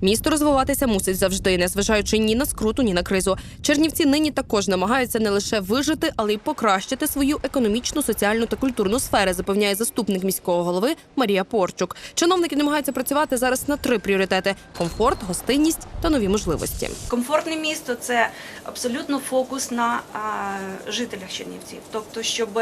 Місто розвиватися мусить завжди, незважаючи ні на скруту, ні на кризу. Чернівці нині також намагаються не лише вижити, але й покращити свою економічну, соціальну та культурну сфери, запевняє заступник міського голови Марія Порчук. Чиновники намагаються працювати зараз на три пріоритети: комфорт, гостинність та нові можливості. Комфортне місто це абсолютно фокус на жителях Чернівців. Тобто, щоб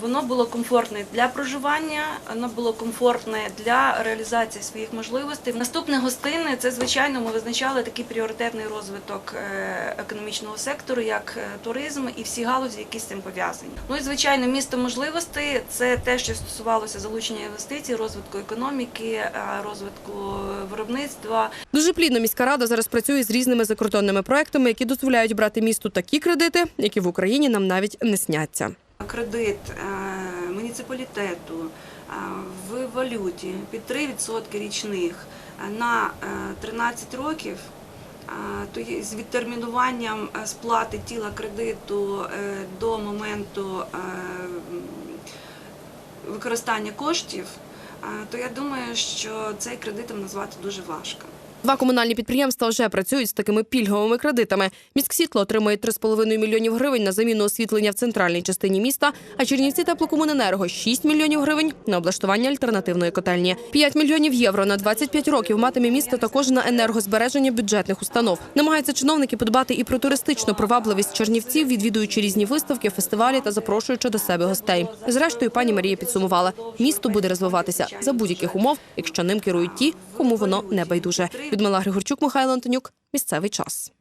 воно було комфортне для проживання, воно було комфортне для реалізації своїх можливостей. Наступне гостинне це звичайно ми визначали такий пріоритетний розвиток е, економічного сектору, як е, туризм і всі галузі, які з цим пов'язані. Ну і звичайно, місто можливостей це те, що стосувалося залучення інвестицій, розвитку економіки, е, розвитку виробництва. Дуже плідно міська рада зараз працює з різними закордонними проектами, які дозволяють брати місту такі кредити, які в Україні нам навіть не сняться. кредит муніципалітету е, в валюті під 3% річних е, на е, 13 років, е, то з відтермінуванням сплати тіла кредиту до моменту використання коштів, то я думаю, що цей кредитом назвати дуже важко. Два комунальні підприємства вже працюють з такими пільговими кредитами. Міськсвітло отримує 3,5 мільйонів гривень на заміну освітлення в центральній частині міста, а Чернівці теплокомуненерго 6 мільйонів гривень на облаштування альтернативної котельні. 5 мільйонів євро на 25 років матиме місто також на енергозбереження бюджетних установ. Намагаються чиновники подбати і про туристичну привабливість чернівців, відвідуючи різні виставки, фестивалі та запрошуючи до себе гостей. Зрештою, пані Марія підсумувала: місто буде розвиватися за будь-яких умов, якщо ним керують ті, кому воно не байдуже. Людмила Григорчук, Михайло Антонюк. Місцевий час.